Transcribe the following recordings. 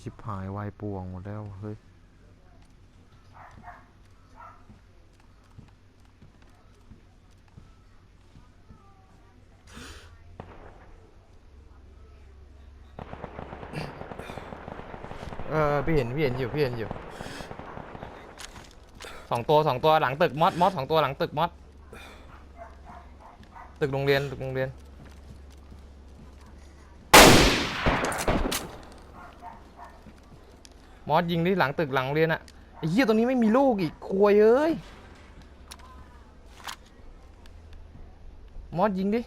ชิบหายวายป่วงหมดแล้ว เฮ้ย เออพี่เห็นพี่เห็นอยู่พี่เห็นอยู่สองตัวสองตัวหลังตึกมอสมอสสองตัวหลังตึกมอสตึกโรงเรียนตึกโรงเรียน มอสยิงที่หลังตึกหลังเรียนอะไอ้เหี้ยตัวนี้ไม่มีลูกอีกควยเอ้ยมอสยิงดิ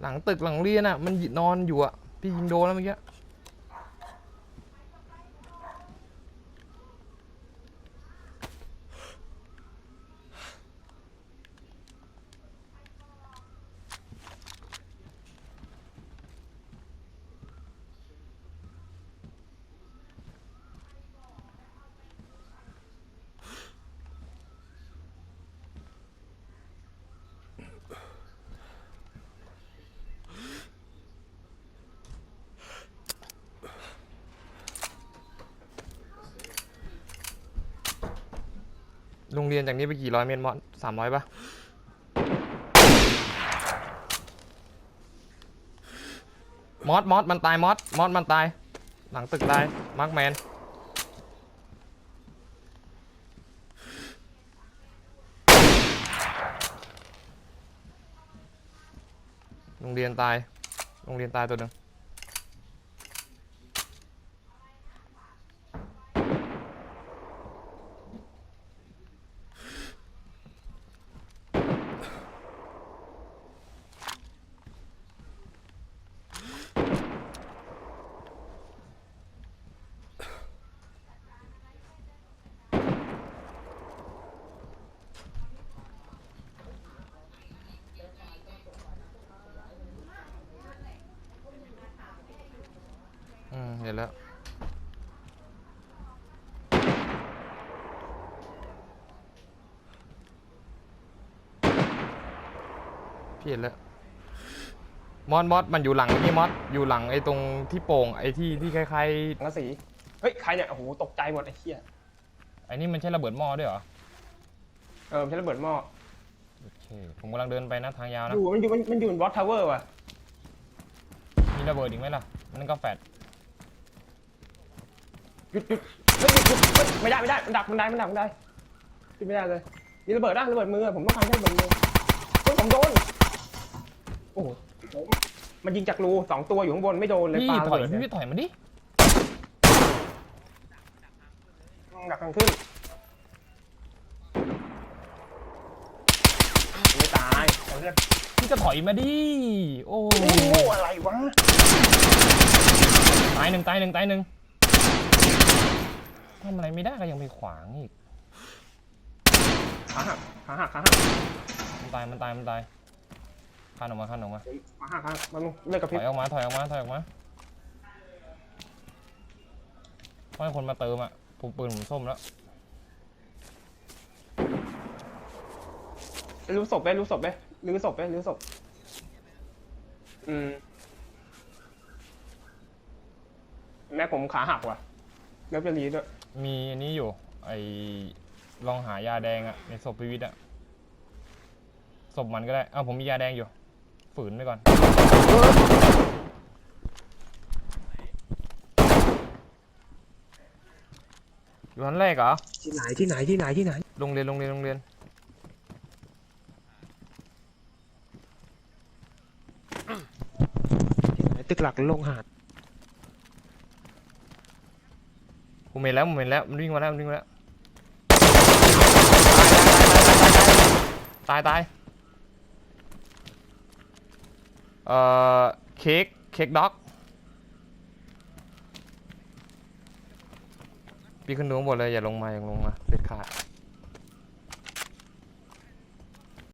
หลังตึกหลังเรียนอะมันนอนอยู่อะพี่ยิงโดนแล้วเมื่อกี้ โรงเรียนจากนี้ไปกี่ร้อยเมตรมอสสามร้อยปะมอสมอสมันตายมอสมอสมันตาย หลังตึกตายมาร์คแมนโรงเรียนตายโรงเรียนตายตัวหนึ่ง ห็นแล้ว พี่เห็นแล้ว มอสมอสมันอยู่หลังนี่มอสอยู่หลังไอ้ตรงที่โป่งไอ้ที่ที่คล้ายสังกะสีเฮ้ยใครเนี่ยโอ้โหตกใจหมดไอ้เหี้ยๆไอ้นี่มันใช่ระเบิดหม้อด้วยเหรอ เออมันใช้ระเบิดหม้อโอเค ผมกำลังเดินไปนะทางยาวนะ อยู่มันอยู่มันมันอยู่บนวอตทาวเวอร์ว่ะมีระเบิดอีกไหมล่ะนั่นก็แฟด หยุดหยุดเฮ้ยหยุดหยุดเฮ้ยไม่ได้ไม่ได้มันดักมันได้มันดักมันได้หยุดไม่ได้เลยมีระเบิดนะระเบิดมือผมต้องการใช้ระเบิดมือเฮ้ยผมโดนโอ้โหมันยิงจากรูสองตัวอยู่ข้างบนไม่โดนเลยพี่ปาถระอยเบิดพี่เนี่ยพี่ถอยมาดิดักทางขึ้น ไม่ตายเอาเลือดพี่จะถอยมาดิโอ้โอ้โหอะไรวะ ตายหนึ่งตายหนึ่งตายหนึ่งทำอะไรไม่ได้ก็ยังไปขวางอีก ขาหักขาหักขาหักมันตาย มันตาย มันตายคันออกมาคันออกมา ขาหักขาหักมันเลือดกระพถริบอยออกมา ถอยออกมา ถอยออกมาต้องให้คนมาเติมอะผมปืนผมส้มแล้ว รู้ศพไหมรู้ศพไหมรู้ศพไหมรู้ศพอืมแม่ผมขาหักว่ะเล็บจะรีด้วย มีอันนี้อยู่ ไอลองหายาแดงอะในศพพิวิทย์อะศพมันก็ได้เอาผมมียาแดงอยู่ ฝืนไปก่อน อยู่ชั้นแรกเหรอ ที่ไหนที่ไหนที่ไหนที่ไหนโรงเรียนโรงเรียนโรงเรียน ตึกหลักลงหาด ผมเห็นแล้วผมเห็นแล้วมันวิ่งมาแล้วมันวิ่งมาแล้วตายตายเอ่อเค้กเค้กด็อกพี่ขึ้นดูข้างบนเลยอย่าลงมาอย่าลงมาเด็ดขาด